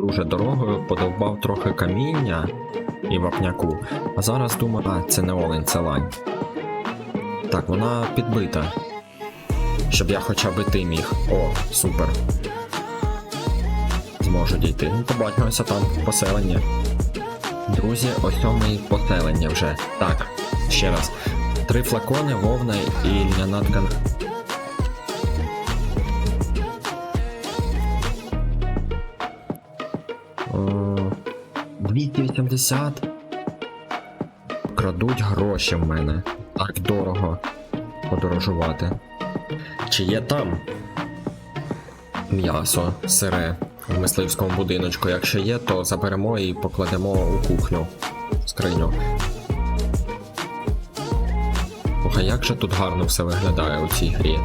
друже, дорогою подовбав трохи каміння і вапняку, а зараз думаю, а це не олень, це лань. Так, вона підбита. Щоб я хоча б іти міг. О, супер. Зможу дійти. Ну, побачимося там, поселення. Друзі, ось поселення вже. Так, ще раз. Три флакони, вовна і льняна ткан. 280. Крадуть гроші в мене. Так дорого подорожувати. Чи є там м'ясо сире в мисливському будиночку? Якщо є, то заберемо і покладемо у кухню скриню. А як же тут гарно все виглядає у цій грі.